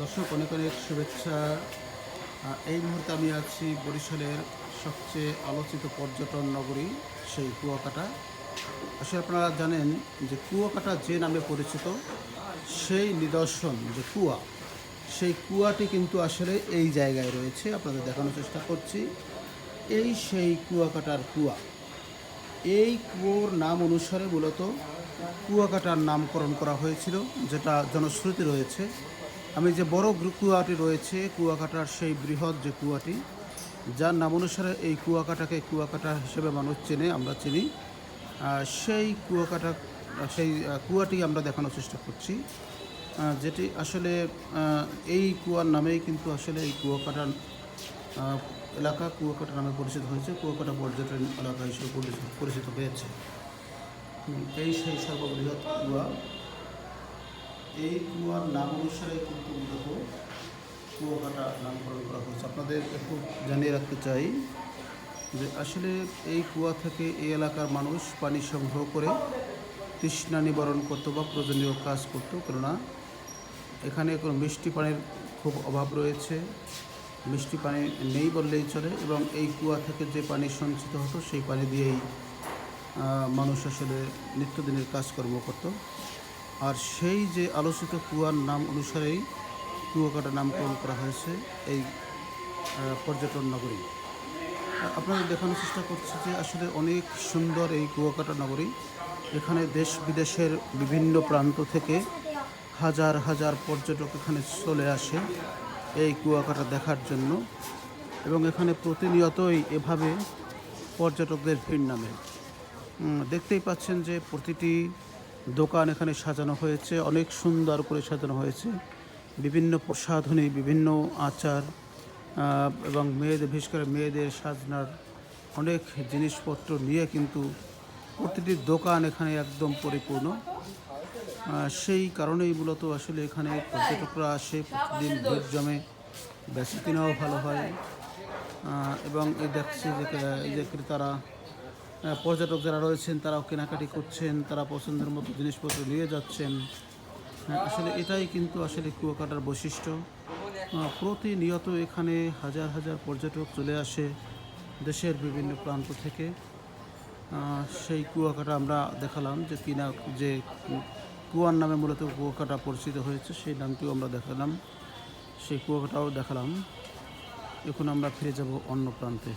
দর্শক অনেক অনেক শুভেচ্ছা এই মুহূর্তে আমি আছি বরিশালের সবচেয়ে আলোচিত পর্যটন নগরী, সেই কুয়াকাটা। আসলে আপনারা জানেন যে কুয়াকাটা যে নামে পরিচিত, সেই নিদর্শন যে কুয়া, সেই কুয়াটি কিন্তু আসলে এই জায়গায় রয়েছে। আপনাদের দেখানোর চেষ্টা করছি। এই সেই কুয়াকাটার কুয়া। এই কুয়োর নাম অনুসারে মূলত কুয়াকাটার নামকরণ করা হয়েছিল, যেটা জনশ্রুতি রয়েছে। আমি যে বড় কুয়াটি রয়েছে কুয়াকাটার সেই বৃহৎ যে কুয়াটি যার নাম অনুসারে এই কুয়াকাটাকে কুয়াকাটা হিসেবে মানুষ চেনে আমরা চিনি। সেই কুয়াকাটা সেই কুয়াটি আমরা দেখানোর চেষ্টা করছি। যেটি আসলে এই কুয়ার নামেই কিন্তু আসলে এই কুয়াকাটার আহ, এলাকা কুয়াকাটা নামে পরিচিত হয়েছে কুয়াকাটা পর্যটন এলাকা হিসেবে পরিচিত হয়েছে। এই সেই সর্ববৃহৎ কুয়া এই কুয়ার নাম অনুসারে কিন্তু মূলত কুয়াকাটা নামকরণ করা হয়েছে। আপনাদের একটু জানিয়ে রাখতে চাই যে আসলে এই কুয়া থেকে এই এলাকার মানুষ পানি সংগ্রহ করে তৃষ্ণা নিবারণ করতো বা প্রয়োজনীয় কাজ করতো, কেননা এখানে কোনো মিষ্টি পানির খুব অভাব রয়েছে। মিষ্টি পানি নেই বললেই চলে এবং এই কুয়া থেকে যে পানি সঞ্চিত হতো, সেই পানি দিয়েই মানুষ আসলে নিত্যদিনের কাজকর্ম করত। আর সেই যে আলোচিত কুয়ার নাম অনুসারেই কুয়াকাটা নামকরণ করা হয়েছে এই পর্যটন নগরী। আপনাদের দেখানোর চেষ্টা করছি যে আসলে অনেক সুন্দর এই কুয়াকাটা নগরী। এখানে দেশ বিদেশের বিভিন্ন প্রান্ত থেকে হাজার হাজার পর্যটক এখানে চলে আসে এই কুয়াকাটা দেখার জন্য এবং এখানে প্রতিনিয়তই এভাবে পর্যটকদের ভিড় নামে। দেখতেই পাচ্ছেন যে প্রতিটি দোকান এখানে সাজানো হয়েছে, অনেক সুন্দর করে সাজানো হয়েছে। বিভিন্ন প্রসাধনী, বিভিন্ন আচার এবং মেয়েদের, বিশেষ করে মেয়েদের সাজনার অনেক জিনিসপত্র নিয়ে কিন্তু প্রতিটি দোকান এখানে একদম পরিপূর্ণ। সেই কারণেই মূলত আসলে এখানে পর্যটকরা আসে, প্রতিদিন ভিড় জমে বেশি কিনাও ভালো হয়। এবং এই দেখছি যে, এই যে ক্রেতারা পর্যটক যারা রয়েছেন তারাও কেনাকাটি করছেন তারা পছন্দের মতো জিনিসপত্র নিয়ে যাচ্ছেন। হ্যাঁ, আসলে এটাই কিন্তু আসলে কুয়াকাটার বৈশিষ্ট্য। প্রতিনিয়ত এখানে হাজার হাজার পর্যটক চলে আসে দেশের বিভিন্ন প্রান্ত থেকে। সেই কুয়াকাটা আমরা দেখালাম যে কিনা যে কুয়ার নামে মূলত কুয়াকাটা পরিচিত হয়েছে সেই নামটিও আমরা দেখালাম। সেই কুয়াকাটাও দেখালাম। এখন আমরা ফিরে যাব অন্য প্রান্তে।